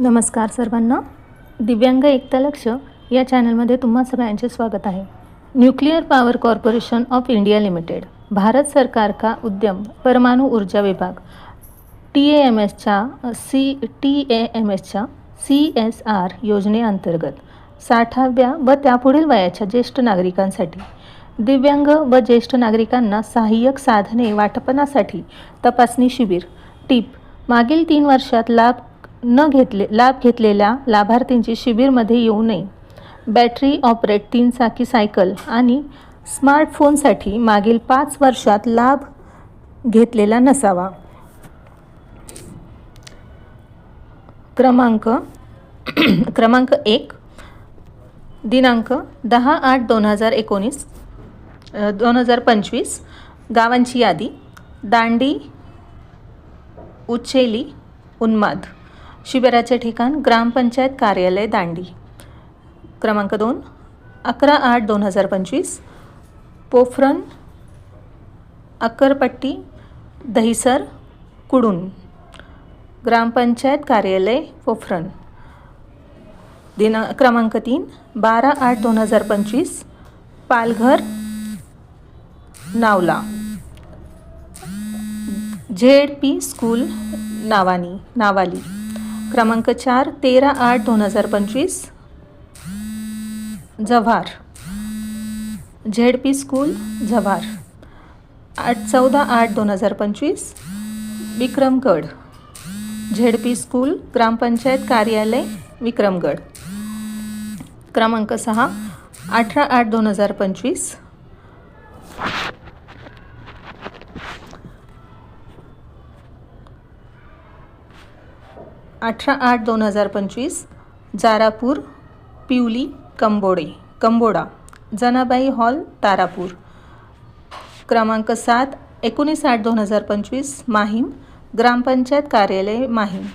नमस्कार सर्वांना. दिव्यांग एकता लक्ष या चॅनलमध्ये तुम्हा सगळ्यांचे स्वागत आहे. Nuclear power corporation of India limited Bharat सरकार का उद्यम परमाणु ऊर्जा विभाग टी ए एम एसच्या सी टी ए एम एसच्या सी एस आर योजनेअंतर्गत साठाव्या व त्यापुढील वयाच्या ज्येष्ठ नागरिकांसाठी. दिव्यांग व ज्येष्ठ नागरिकांना सहाय्यक साधने वाटपणासाठी तपासणी शिबिर टीप. मागील तीन वर्षात लाभ न घेतले लाभ घेतलेल्या लाभार्थींची शिबिरमध्ये येऊ नये. बॅटरी ऑपरेट तीन चाकी सायकल आणि स्मार्टफोनसाठी मागील पाच वर्षात लाभ घेतलेला नसावा. क्रमांक क्रमांक एक दिनांक दहा आठ दोन हजार एकोणीस दोन हजार पंचवीस गावांची यादी दांडी उच्चेली उन्माद. शिबिराचे ठिकाण ग्रामपंचायत कार्यालय दांडी. क्रमांक दोन अकरा आठ दोन हजार पंचवीस. पोफरन अक्करपट्टी दहिसर कुडून. ग्रामपंचायत कार्यालय पोफरन. दिना क्रमांक तीन बारा आठ दोन हजार पंचवीस. पालघर नावला. झेड पी स्कूल नावानी नावाली. क्रमांक चार तेरा आठ दोन हजार पंचवीस. Jawhar. Z P school Jawhar. आठ चौदा आठ दोन हजार पंचवीस. विक्रमगड. झेड पी स्कूल ग्रामपंचायत कार्यालय विक्रमगड. क्रमांक सहा अठरा आठ दोन हजार पंचवीस. अठरा आठ दोन हजार पंचवीस जारापूर पिवली कंबोडे. कंबोडा जनाबाई हॉल तारापूर. क्रमांक सात एकोणीस आठ दोन हजार पंचवीस माहीम ग्रामपंचायत कार्यालय माहीम.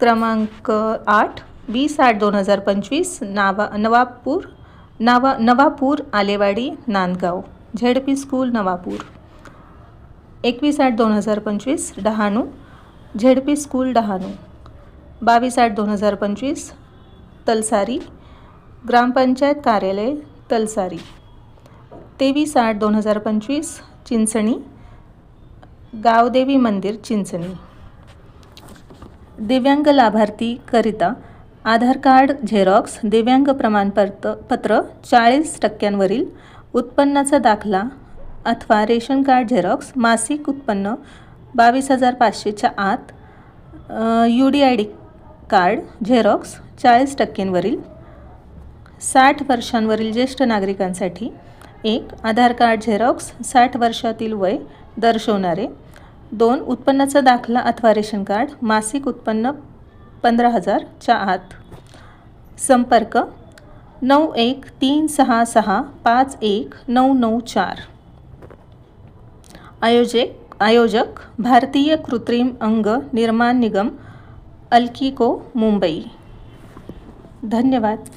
क्रमांक आठ वीस आठ दोन हजार पंचवीस नावा नवापूर नावा Navapur Alewadi Nandgaon. ZP school Navapur. एकवीस आठ दोन हजार पंचवीस डहाणू. ZP school Dahanu. बावीस आठ दोन हजार पंचवीस तलसारी ग्रामपंचायत कार्यालय तलसारी. तेवीस आठ दोन हजार पंचवीस चिंचणी गावदेवी मंदिर चिंचणी. दिव्यांग लाभार्थीकरिता आधार कार्ड झेरॉक्स दिव्यांग प्रमाणपत्र पत्र चाळीस टक्क्यांवरील उत्पन्नाचा दाखला अथवा रेशन कार्ड झेरॉक्स मासिक उत्पन्न बावीस हजार पाचशेच्या आत U D I D card xerox चाळीस टक्क्यांवरील साठ वर्षांवरील ज्येष्ठ नागरिकांसाठी एक आधार कार्ड झेरॉक्स साठ वर्षातील वय दर्शवणारे दोन उत्पन्नाचा दाखला अथवा रेशन कार्ड मासिक उत्पन्न पंधरा हजारच्या आत. संपर्क नऊ एक तीन सहा सहा पाच एक नऊ नऊ चार. आयोजक आयोजक भारतीय कृत्रिम अंग निर्माण निगम अलकी को मुंबई। धन्यवाद।